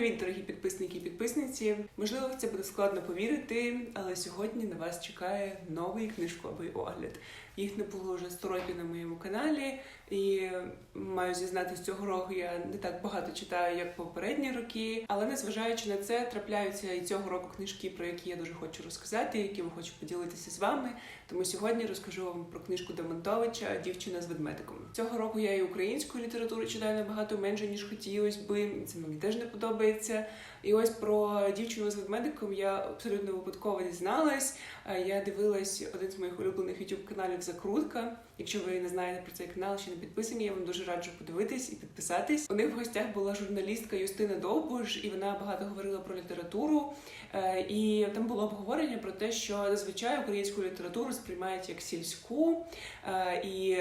Привіт, дорогі підписники і підписниці. Можливо, це буде складно повірити, але сьогодні на вас чекає новий книжковий огляд. Їх не було вже 100 років на моєму каналі, і маю зізнатися, цього року я не так багато читаю, як попередні роки. Але незважаючи на це, трапляються і цього року книжки, про які я дуже хочу розказати, якими хочу поділитися з вами. Тому сьогодні розкажу вам про книжку Демонтовича Дівчина з ведмедиком. Цього року я і українську літературу читаю набагато менше ніж хотілося би. Це мені теж не подобається. І ось про дівчину з ведмедиком я абсолютно випадково дізналась. Е, Я дивилась один з моїх улюблених youtube каналів Закрутка. Якщо ви не знаєте про цей канал, ще не підписані, я вам дуже раджу подивитись і підписатись. У них в гостях була журналістка Юстина Довбуш, і вона багато говорила про літературу. Е, І там було обговорення про те, що зазвичай українську літературу сприймають як сільську, е, і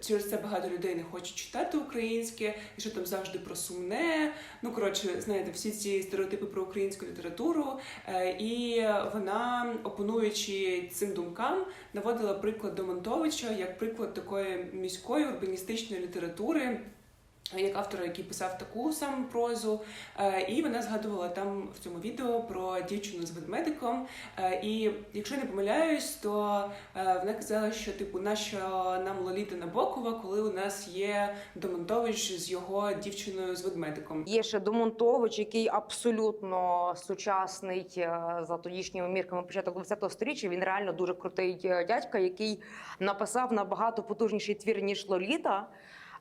через це багато людей не хочуть читати українське, і що там завжди про сумне. Ну коротше, знаєте, всі ці стереотипи про українську літературу. Е, І вона, опонуючи цим думкам, наводила приклад Домонтовича як приклад такої міської урбаністичної літератури. Як автора, який писав таку саму прозу, Е, і вона згадувала там в цьому відео про дівчину з ведмедиком. Е, І якщо не помиляюсь, то е, вона казала, що типу, нащо нам Лоліта Набокова, коли у нас є Домонтович з його дівчиною з ведмедиком. Є ще Домонтович, який абсолютно сучасний за тодішніми мірками початок 20-го сторіччя. Він реально дуже крутий дядька, який написав набагато потужніший твір ніж Лоліта.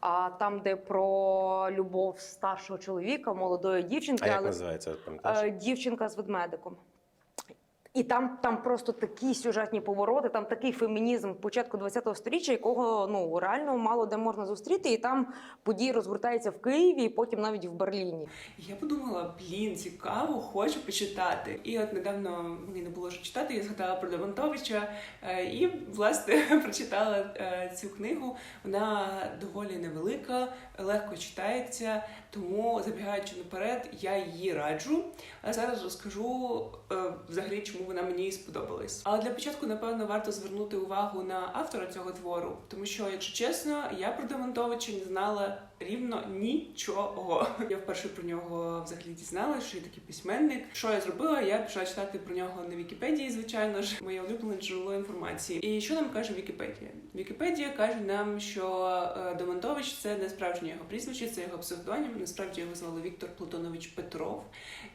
А там, де про любов старшого чоловіка, молодої дівчинки, А як але називається, пам'ятаєш? е, дівчинка з ведмедиком. І там, там просто такі сюжетні повороти, там такий фемінізм початку ХХ століття, якого ну реально мало де можна зустріти. І там події розгортаються в Києві, і потім навіть в Берліні. Я подумала, блін, цікаво, хочу почитати. І от недавно мені не було що читати, я згадала про Левантовича е, і власне прочитала е, цю книгу. Вона доволі невелика, легко читається, тому забігаючи наперед, я її раджу. А зараз розкажу е, взагалі, чому вона мені сподобалась. Але для початку, напевно, варто звернути увагу на автора цього твору, тому що, якщо чесно, я про Демонтовича не знала рівно нічого. Я вперше про нього взагалі дізналася, що є такий письменник. Що я зробила? Я почала читати про нього на Вікіпедії, звичайно ж, моє улюблене джерело інформації. І що нам каже Вікіпедія? Вікіпедія каже нам, що е, Демонтович це не справжнє його прізвище, це його псевдонім. Насправді його звали Віктор Платонович Петров.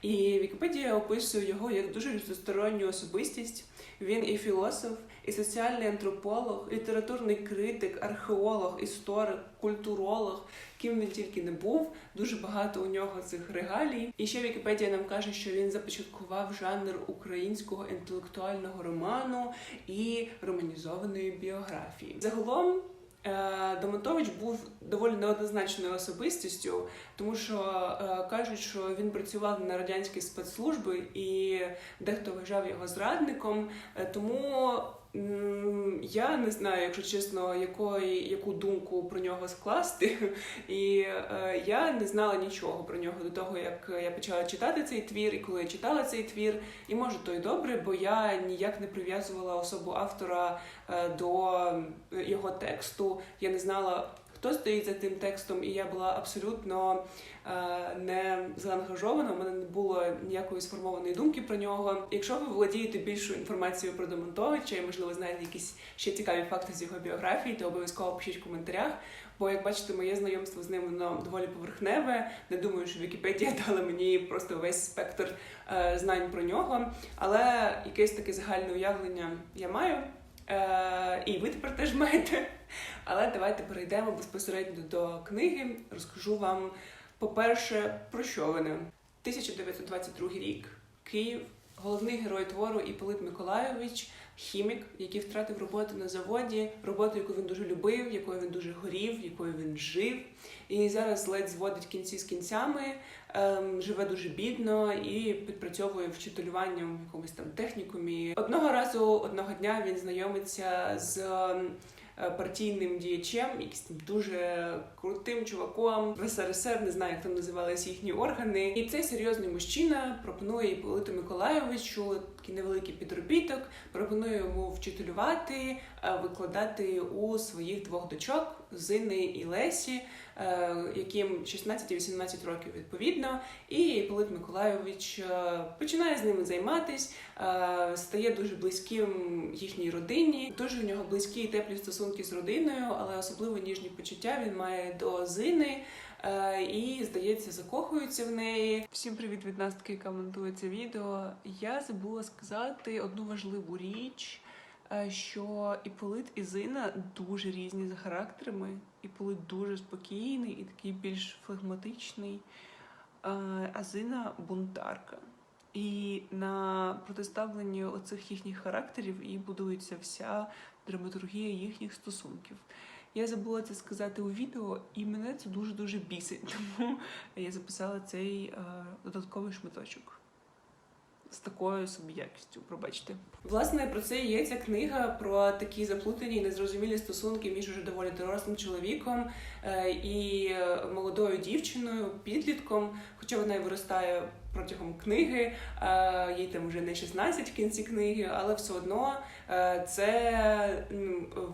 І Вікіпедія описує його як дуже різносторонню особистість. Він і філософ, і соціальний антрополог, літературний критик, археолог, історик, культуролог, ким він тільки не був. Дуже багато у нього цих регалій. І ще Вікіпедія нам каже, що він започаткував жанр українського інтелектуального роману і романізованої біографії. Загалом. е, Домонтович був доволі неоднозначною особистістю, тому що е, кажуть, що він працював на радянські спецслужби, і дехто вважав його зрадником. Е, Тому я не знаю, якщо чесно, якої, яку думку про нього скласти. І е, я не знала нічого про нього до того, як я почала читати цей твір, і коли я читала цей твір, і може то й добре, бо я ніяк не прив'язувала особу автора е, до його тексту. Я не знала. Хто стоїть за тим текстом, і я була абсолютно е, не заангажована. У мене не було ніякої сформованої думки про нього. Якщо ви володієте більшою інформацією про Демонтовича і, можливо, знаєте якісь ще цікаві факти з його біографії, то обов'язково пишіть в коментарях. Бо, як бачите, моє знайомство з ним воно доволі поверхневе. Не думаю, що Вікіпедія дала мені просто весь спектр е, знань про нього. Але якесь таке загальне уявлення я маю. Е, і ви тепер теж маєте. Але давайте перейдемо безпосередньо до книги. Розкажу вам, по-перше, про що вони. 1922 рік. Київ. Головний герой твору Іполит Миколайович, хімік, який втратив роботу на заводі, роботу, яку він дуже любив, якою він дуже горів, якою він жив. І зараз ледь зводить кінці з кінцями, ем, живе дуже бідно і підпрацьовує вчителюванням в якомусь там технікумі. Одного разу, одного дня він знайомиться з ем, партійним діячем, якимось дуже крутим чуваком в СРСР, не знаю, як там називалися їхні органи. І цей серйозний мужчина пропонує Іполиту Миколайовичу такий невеликий підробіток, пропонує йому вчителювати, е, викладати у своїх двох дочок Зини і Лесі, е, яким 16 і 18 років відповідно. І Іпполит Миколайович е, починає з ними займатись, е, стає дуже близьким їхній родині. Дуже у нього близькі і теплі стосунки з родиною, але особливо ніжні почуття він має до Зини. І здається, закохується в неї. Всім привіт від Настки, яка монтує це відео. Я забула сказати одну важливу річ, що Іполит і Зина дуже різні за характерами. Іполит дуже спокійний і такий більш флегматичний, е, а Зина бунтарка. І на протиставленні оцих їхніх характерів і будується вся драматургія їхніх стосунків. Я забула це сказати у відео, і мене це дуже дуже бісить. Тому я записала цей е, додатковий шматочок з такою собі якістю. Пробачте. Власне, про це є ця книга про такі заплутані і незрозумілі стосунки між уже доволі дорослим чоловіком е, і е, молодою дівчиною, підлітком, хоча вона й виростає протягом книги, е, їй там вже не 16 в кінці книги, але все одно е, це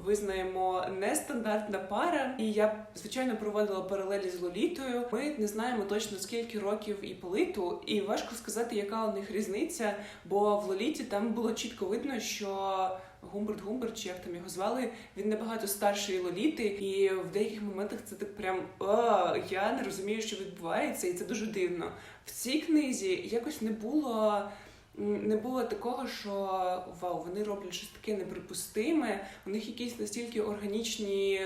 визнаємо нестандартна пара. І я звичайно проводила паралелі з Лолітою. Ми не знаємо точно скільки років і политу, і важко сказати, яка у них різниця, бо в Лоліті там було чітко видно, що. Гумберт Гумберт, чи як там його звали, він набагато старший Лоліти, і в деяких моментах це так прям О, я не розумію, що відбувається, і це дуже дивно. В цій книзі якось не було. Не було такого, що вау, вони роблять щось таке неприпустиме. У них якісь настільки органічні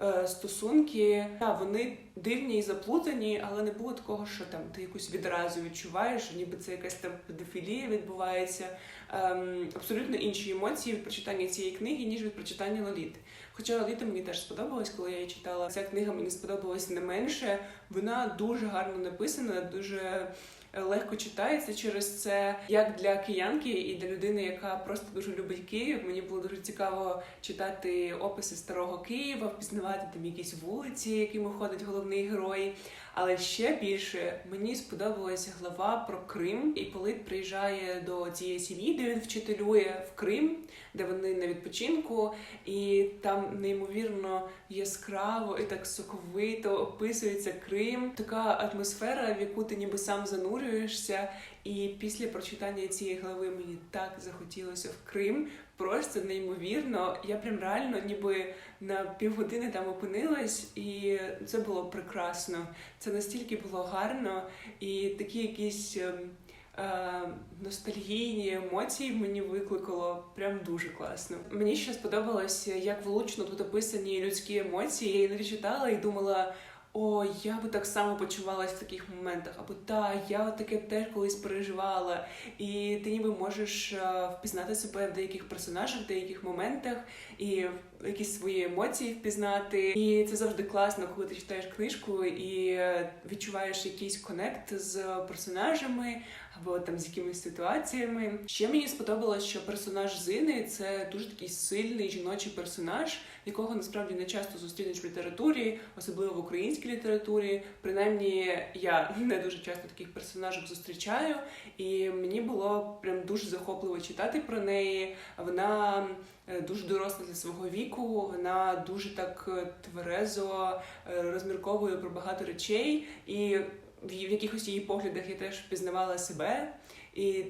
е, стосунки. Та вони дивні і заплутані, але не було такого, що там ти якусь відразу відчуваєш, ніби це якась там педофілія відбувається. Ем, абсолютно інші емоції від прочитання цієї книги, ніж від прочитання Лоліти. Хоча Лоліта мені теж сподобалась, коли я її читала. Ця книга мені сподобалась не менше. Вона дуже гарно написана, дуже е, легко читається через це, як для киянки і для людини, яка просто дуже любить Київ. Мені було дуже цікаво читати описи старого Києва, впізнавати там якісь вулиці, якими ходить головний герой. Але ще більше мені сподобалася глава про Крим. І Полит приїжджає до цієї сім'ї, де він вчителює в Крим, де вони на відпочинку, і там неймовірно яскраво і так соковито описується Крим. Така атмосфера, в яку ти ніби сам занурюєшся. І після прочитання цієї глави мені так захотілося в Крим. Просто неймовірно. Я прям реально ніби на півгодини там опинилась, і це було прекрасно. Це настільки було гарно, і такі якісь. ем, е, Ностальгійні емоції мені викликало прям дуже класно. Мені ще сподобалось, як влучно тут описані людські емоції. Я іноді читала і думала. О, я би так само почувалась в таких моментах, або та я таке теж колись переживала, і ти ніби можеш е, впізнати себе в деяких персонажах, в деяких моментах, і якісь свої емоції впізнати. І це завжди класно, коли ти читаєш книжку і е, відчуваєш якийсь конект з персонажами або там з якимись ситуаціями. Ще мені сподобалось, що персонаж Зини це дуже такий сильний жіночий персонаж, якого насправді не часто зустрінеш в літературі, особливо в українській літературі. Принаймні, я не дуже часто таких персонажів зустрічаю, і мені було прям дуже захопливо читати про неї. Вона е, дуже доросла для свого віку, вона дуже так е, тверезо е, розмірковує про багато речей, і в якихось її поглядах я теж пізнавала себе. І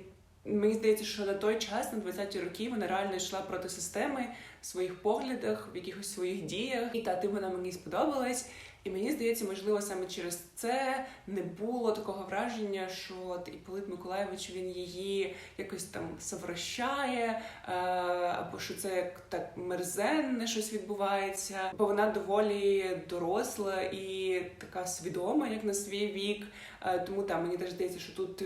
мені здається, що на той час, на 20-ті роки, вона реально йшла проти системи в своїх поглядах, в якихось своїх діях. І та тим вона мені сподобалась. І мені здається, можливо, саме через це не було такого враження, що от Іпполит Миколаєвич він її якось там совращає, е, або що це як так мерзенне щось відбувається. Бо вона доволі доросла і така свідома, як на свій вік. Е, Тому там мені теж здається, що тут.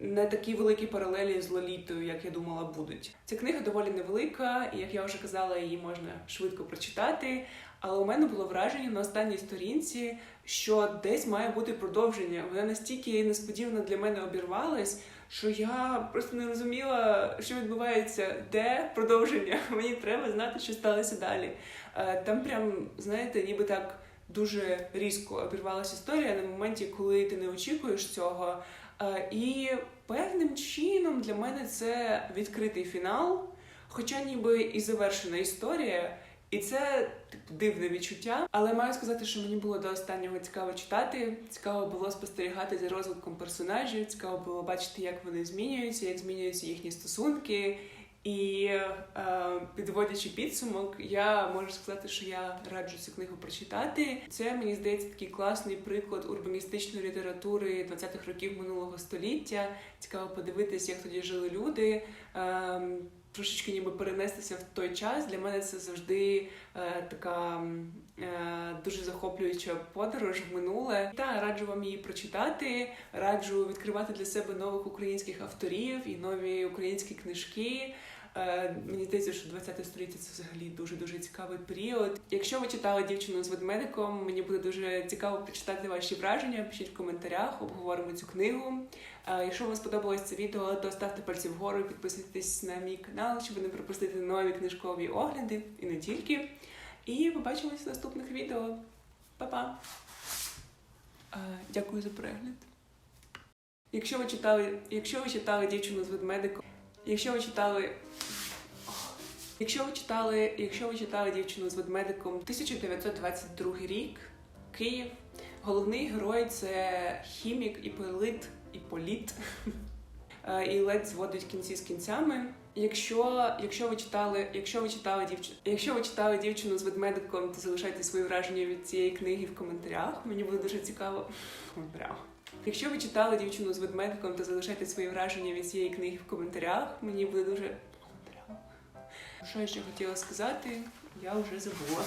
Не такі великі паралелі з Лолітою, як я думала, будуть. Ця книга доволі невелика, і як я вже казала, її можна швидко прочитати. Але у мене було враження на останній сторінці, що десь має бути продовження. Вона настільки несподівано для мене обірвалась, що я просто не розуміла, що відбувається, де продовження. Мені треба знати, що сталося далі. Е, Там прям, знаєте, ніби так дуже різко обірвалася історія на моменті, коли ти не очікуєш цього. Е, І певним чином для мене це відкритий фінал. Хоча ніби і завершена історія, і це типу дивне відчуття. Але маю сказати, що мені було до останнього цікаво читати. Цікаво було спостерігати за розвитком персонажів. Цікаво було бачити, як вони змінюються, як змінюються їхні стосунки. І е, підводячи підсумок, я можу сказати, що я раджу цю книгу прочитати. Це мені здається такий класний приклад урбаністичної літератури 20-х років минулого століття. Цікаво подивитись, як тоді жили люди. Е, Трошечки ніби перенестися в той час. Для мене це завжди е, така е, дуже захоплююча подорож в минуле. Та раджу вам її прочитати. Раджу відкривати для себе нових українських авторів і нові українські книжки. Е, Мені здається, що 20 століття це взагалі дуже дуже цікавий період. Якщо ви читали дівчину з ведмедиком, мені буде дуже цікаво почитати ваші враження. Пишіть в коментарях, обговоримо цю книгу. Е, Якщо вам сподобалось це відео, то ставте пальці вгору, і підписуйтесь на мій канал, щоб не пропустити нові книжкові огляди і не тільки. І побачимось в наступних відео. Па-па! Е, Дякую за перегляд. Якщо ви читали, якщо ви читали дівчину з ведмедиком, якщо ви читали. Якщо ви читали, якщо ви читали дівчину з ведмедиком 1922 рік, Київ. Головний герой це хімік і полит, і політ. Е, І ледь зводить кінці з кінцями. Якщо, якщо ви читали, якщо ви читали дівчину, якщо ви читали дівчину з ведмедиком, то залишайте свої враження від цієї книги в коментарях. Мені буде дуже цікаво коментарях. Якщо ви читали дівчину з ведмедиком, то залишайте свої враження від цієї книги в коментарях. Мені буде дуже. Що я ще хотіла сказати, я вже забула.